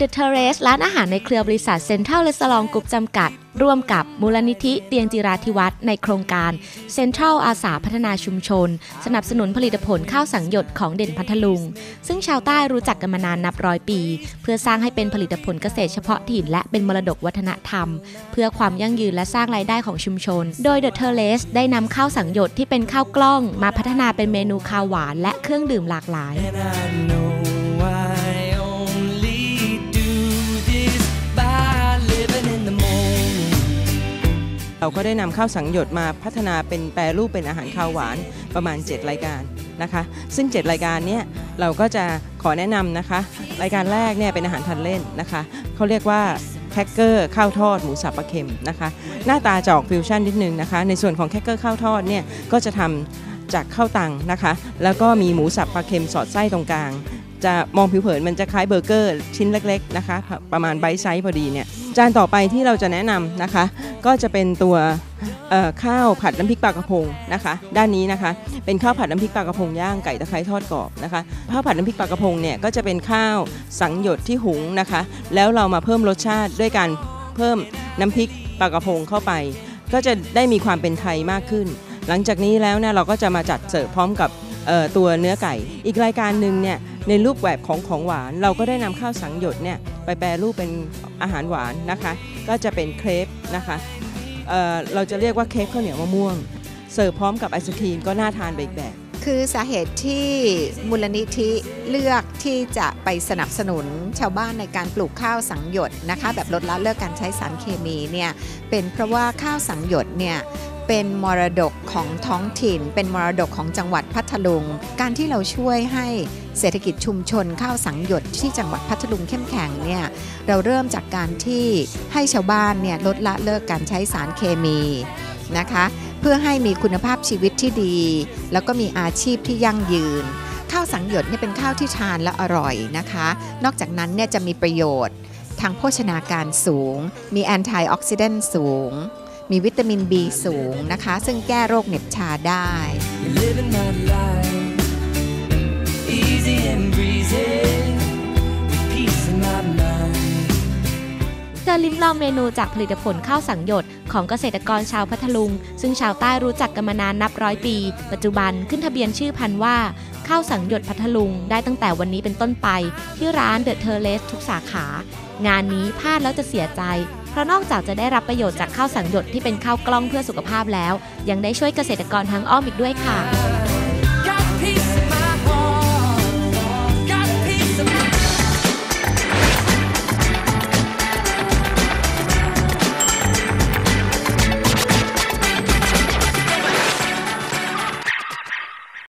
The Terrace ร้านอาหารในเครือบริษัทเซ็นทรัลเลสลองกรุ๊ปจำกัด ร่วมกับมูลนิธิเตียงจิราธิวัฒน์ในโครงการเซ็นทรัลอาสาพัฒนาชุมชน สนับสนุนผลิตผลข้าวสังหยดของเด่นพัทลุง ซึ่งชาวใต้รู้จักกันมานานนับร้อยปี เพื่อสร้างให้เป็นผลิตผลเกษตรเฉพาะถิ่นและเป็นมรดกวัฒนธรรม เพื่อความยั่งยืนและสร้างรายได้ของชุมชน โดย The Terrace ได้นำข้าวสังหยดที่เป็นข้าวกล้อง มาพัฒนาเป็นเมนูข้าวหวานและเครื่องดื่มหลากหลาย เราก็ได้นำข้าวสังหยดมาพัฒนาเป็นแปรรูปเป็นอาหารข้าวหวานประมาณ 7 รายการนะคะ ซึ่ง 7 รายการนี้เราก็จะขอแนะนำนะคะ รายการแรกเนี่ยเป็นอาหารทานเล่นนะคะเขาเรียกว่าแคคเกอร์ข้าวทอดหมูสับปลาเค็มนะคะ หน้าตาจะออกฟิวชั่นนิดนึงนะคะ ในส่วนของแคคเกอร์ข้าวทอดเนี่ยก็จะทำจากข้าวตังนะคะ แล้วก็มีหมูสับปลาเค็มสอดไส้ตรงกลางจะมองผิวเผินมันจะคล้ายเบอร์เกอร์ชิ้นเล็กๆนะคะ ประมาณไบต์ไซส์พอดีเนี่ย จานต่อไปที่เราจะแนะนำนะคะ ก็จะเป็นตัวข้าวผัดน้ำพริกปลากระพงนะคะ ด้านนี้นะคะ เป็นข้าวผัดน้ำพริกปลากระพงย่างไก่ตะไคร้ทอดกรอบนะคะข้าวผัดน้ำพริกปลากระพงเนี่ยก็จะเป็นข้าวสังหยดที่หุงนะคะ แล้วเรามาเพิ่มรสชาติด้วยการเพิ่มน้ำพริกปลากระพงเข้าไป ก็จะได้มีความเป็นไทยมากขึ้น หลังจากนี้แล้วเนี่ยเราก็จะมาจัดเสิร์ฟพร้อมกับตัวเนื้อไก่ อีกรายการหนึ่งเนี่ยในรูปแบบของของหวาน เราก็ได้นำข้าวสังหยดเนี่ย ไปแปรรูปเป็นอาหารหวานนะคะ ก็จะเป็นเครปนะคะเเราจะเรียกว่าเค้กข้าวเหนียวมะม่วง เสิร์ฟพร้อมกับไอศครีมก็น่าทานไปอีกแบบ คือสาเหตุที่มูลนิธิเลือกที่จะไปสนับสนุนชาวบ้านในการปลูกข้าวสังหยดนะคะ แบบลดละเลิกการใช้สารเคมีเนี่ยเป็นเพราะว่าข้าวสังหยดเนี่ย เป็นมรดกของท้องถิ่น เป็นมรดกของจังหวัดพัทลุง การที่เราช่วยให้เศรษฐกิจชุมชนข้าวสังหยดที่จังหวัดพัทลุงเข้มแข็งเนี่ยเราเริ่มจากการที่ให้ชาวบ้านเนี่ยลดละเลิกการใช้สารเคมีนะคะเพื่อให้มีคุณภาพชีวิตที่ดี แล้วก็มีอาชีพที่ยั่งยืน ข้าวสังหยดเนี่ยเป็นข้าวที่ทานและอร่อยนะคะ นอกจากนั้นเนี่ยจะมีประโยชน์ ทางโภชนาการสูง มีแอนตี้ออกซิเดนต์สูง มีวิตามิน B สูงนะคะ ซึ่งแก้โรคเหน็บชาได้ Living my life easy and breezy with peace in my mind. จะลิ้มลองเมนูจากผลิตผลข้าวสังหยดของเกษตรกรชาวพัทลุง ซึ่งชาวใต้รู้จักกันมานานนับร้อยปี ปัจจุบันขึ้นทะเบียนชื่อพันธุ์ว่าข้าวสังหยดพัทลุงได้ตั้งแต่วันนี้เป็นต้นไป ที่ร้านเดอะเทเลสทุกสาขา งานนี้พลาดแล้วจะเสียใจ เพราะนอกจากจะได้รับประโยชน์จากข้าวสังหยดที่เป็นข้าวกล้องเพื่อสุขภาพแล้ว ยังได้ช่วยเกษตรกรทางอ้อมอีกด้วยค่ะ